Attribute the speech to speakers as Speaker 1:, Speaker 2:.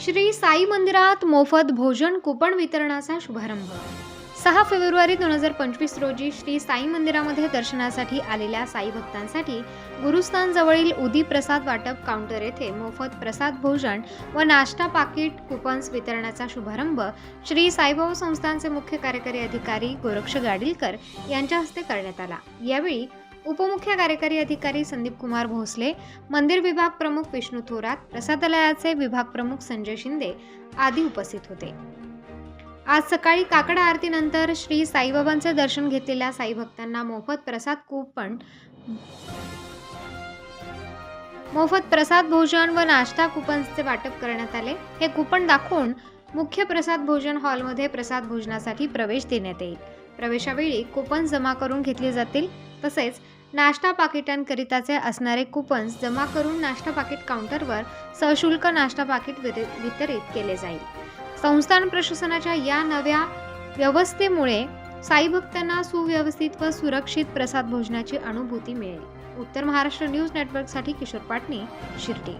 Speaker 1: श्री साई मंदिरात मोफत भोजन कुपन वितरणाचा शुभारंभ. सहा फेब्रुवारी दोन हजार पंचवीस रोजी श्री साई मंदिरामध्ये दर्शनासाठी आलेल्या साई भक्तांसाठी गुरुस्थान जवळील उदी प्रसाद वाटप काउंटर येथे मोफत प्रसाद भोजन व नाश्ता पाकिट कुपन्स वितरणाचा शुभारंभ श्री साईबाबा संस्थानचे मुख्य कार्यकारी अधिकारी गोरक्ष गाडीलकर यांच्या हस्ते करण्यात आला. यावेळी उपमुख्य कार्यकारी अधिकारी संदीप कुमार भोसले मंदिर विभाग प्रमुख विष्णू थोरात प्रसादालयाचे विभाग प्रमुख संजय शिंदे आदी उपस्थित होते. आज सकाळी काकड आरतीनंतर श्री साईबाबांचे दर्शन घेतलेल्या साई भक्तांना मोफत प्रसाद कूपन मोफत प्रसाद भोजन व नाश्ता कुपन्सचे वाटप करण्यात आले. हे कुपन दाखवून मुख्य प्रसाद भोजन हॉलमध्ये प्रसाद भोजनासाठी प्रवेश देण्यात येईल. प्रवेशावेळी कुपन जमा करून घेतले जातील. तसेच नाश्ता पाकिटांकरिताचे असणारे कुपन्स जमा करून नाश्ता पाकिट काउंटरवर सशुल्क नाश्ता पाकिट वितरित केले जाईल. संस्थान प्रशासनाच्या या नव्या व्यवस्थेमुळे साई भक्तांना सुव्यवस्थित व सुरक्षित प्रसाद भोजनाची अनुभूती मिळेल. उत्तर महाराष्ट्र न्यूज नेटवर्कसाठी किशोर पाटणी शिर्डी.